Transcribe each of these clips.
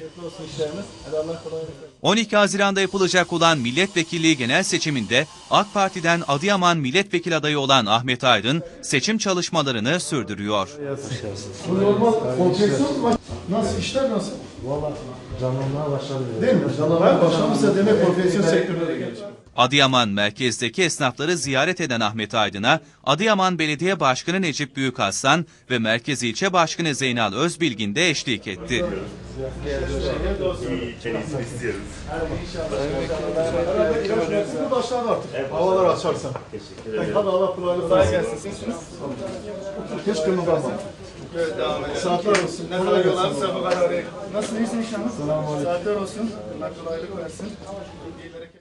Bereketli olsun işleriniz. Hadi Allah kolaylık versin. 12 Haziran'da yapılacak olan milletvekilliği genel seçiminde AK Parti'den Adıyaman milletvekili adayı olan Ahmet Aydın seçim çalışmalarını sürdürüyor. Bu normal konfeksiyon mu? Nasıl işler nasıl? Valla canlanmaya başladı. Değil mi? Canlanmaya başlamışsa demek konfeksiyon sektörüne de gelişmiş. Adıyaman merkezdeki esnafları ziyaret eden Ahmet Aydın'a Adıyaman Belediye Başkanı Necip Büyükaslan ve Merkez İlçe Başkanı Zeynal Özbilgin de eşlik etti. Bu başladı artık. Havalar açarsa. Teşekkür ederim. Hadi Allah kolaylık versin. Hiç kırılmaz. Saatler olsun. Ne kadar yollarsa bu kadar. Nasıl iyisin inşallah? Saatler olsun. Allah kolaylık versin.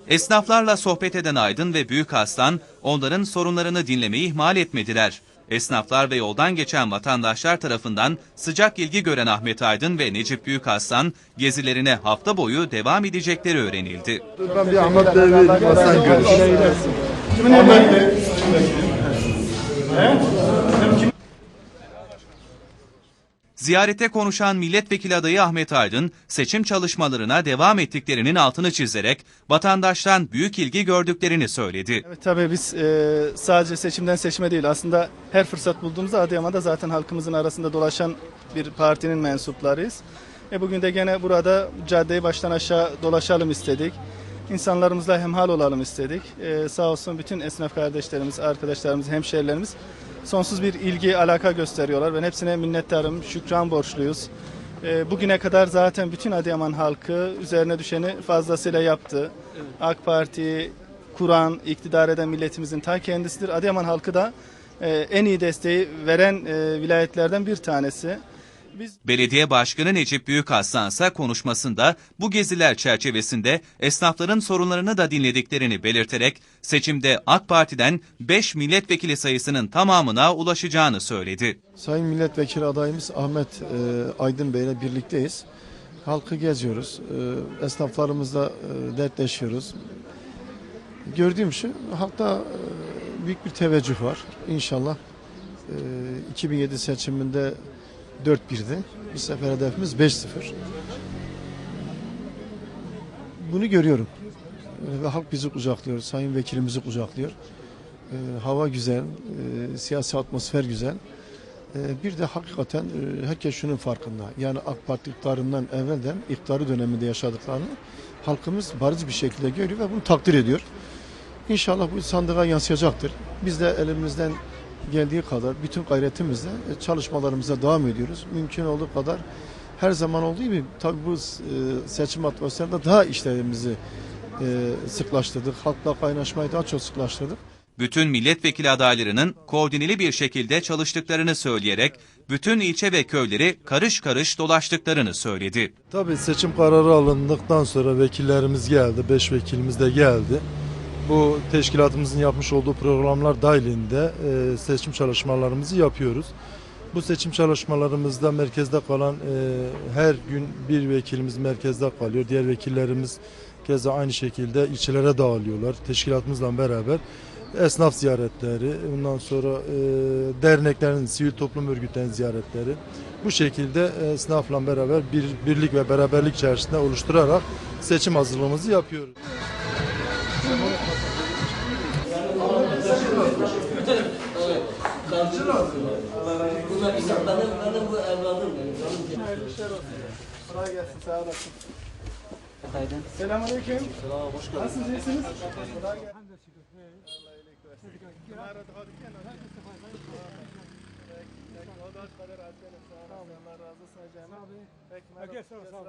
Esnaflarla sohbet eden Aydın ve Büyükaslan onların sorunlarını dinlemeyi ihmal etmediler. Esnaflar ve yoldan geçen vatandaşlar tarafından sıcak ilgi gören Ahmet Aydın ve Necip Büyükaslan gezilerine hafta boyu devam edecekleri öğrenildi. Ben bir Ahmet Bey'e vereyim. Hasan görüşürüz. Kimin Ahmet Bey? Ziyarete konuşan milletvekili adayı Ahmet Aydın, seçim çalışmalarına devam ettiklerinin altını çizerek vatandaştan büyük ilgi gördüklerini söyledi. Evet tabii biz e, sadece seçimden seçime değil aslında her fırsat bulduğumuzda Adıyaman'da zaten halkımızın arasında dolaşan bir partinin mensuplarıyız. E, bugün de gene burada caddeyi baştan aşağı dolaşalım istedik. İnsanlarımızla hemhal olalım istedik. E, sağ olsun bütün esnaf kardeşlerimiz, arkadaşlarımız, hemşehrilerimiz sonsuz bir ilgi, alaka gösteriyorlar. Ben hepsine minnettarım, şükran borçluyuz. E, bugüne kadar zaten bütün Adıyaman halkı üzerine düşeni fazlasıyla yaptı. AK Parti, kuran, iktidar eden milletimizin ta kendisidir. Adıyaman halkı da e, en iyi desteği veren e, vilayetlerden bir tanesi. Biz Belediye Başkanı Necip Büyükaslan ise konuşmasında bu geziler çerçevesinde esnafların sorunlarını da dinlediklerini belirterek seçimde AK Parti'den 5 milletvekili sayısının tamamına ulaşacağını söyledi. Sayın Milletvekili adayımız Ahmet e, Aydın Bey ile birlikteyiz. Halkı geziyoruz. E, esnaflarımızla e, dertleşiyoruz. Gördüğüm şu, halkta e, büyük bir teveccüh var. İnşallah e, 2007 seçiminde 4-1'di. Bu sefer hedefimiz 5-0. Bunu görüyorum. E, Ve halk bizi kucaklıyor. Sayın vekilimizi kucaklıyor. E, hava güzel, e, siyasi atmosfer güzel. E, bir de hakikaten e, herkes şunun farkında. Yani AK Parti iktidarından evvelden iktidarı döneminde yaşadıklarını halkımız bariz bir şekilde görüyor ve bunu takdir ediyor. İnşallah bu sandığa yansıyacaktır. Biz de elimizden geldiği kadar bütün gayretimizle e, çalışmalarımıza devam ediyoruz. Mümkün olduğu kadar her zaman olduğu gibi tabii bu e, seçim atmosferinde daha işlerimizi e, sıklaştırdık. Halkla kaynaşmayı daha çok sıklaştırdık. Bütün milletvekili adaylarının koordineli bir şekilde çalıştıklarını söyleyerek bütün ilçe ve köyleri karış karış dolaştıklarını söyledi. Tabii seçim kararı alındıktan sonra vekillerimiz geldi, beş vekilimiz de geldi. Bu teşkilatımızın yapmış olduğu programlar dahilinde e, seçim çalışmalarımızı yapıyoruz. Bu seçim çalışmalarımızda merkezde kalan e, her gün bir vekilimiz merkezde kalıyor. Diğer vekillerimiz keza aynı şekilde ilçelere dağılıyorlar teşkilatımızla beraber. Esnaf ziyaretleri, ondan sonra e, derneklerin, sivil toplum örgütlerinin ziyaretleri. Bu şekilde esnafla beraber bir birlik ve beraberlik içerisinde oluşturarak seçim hazırlığımızı yapıyoruz. Hayırlı olsun. Bunlar insanların, benim bu evladım benim. Hayırlı işler olsun. Kolay gelsin, sağ olasın. Hayden. Selamünaleyküm. Selam, hoş geldiniz. Nasılsınız, iyisiniz? Kolay gelsin. Allah razı olsun. Sağ olun. Peki, sağ olun.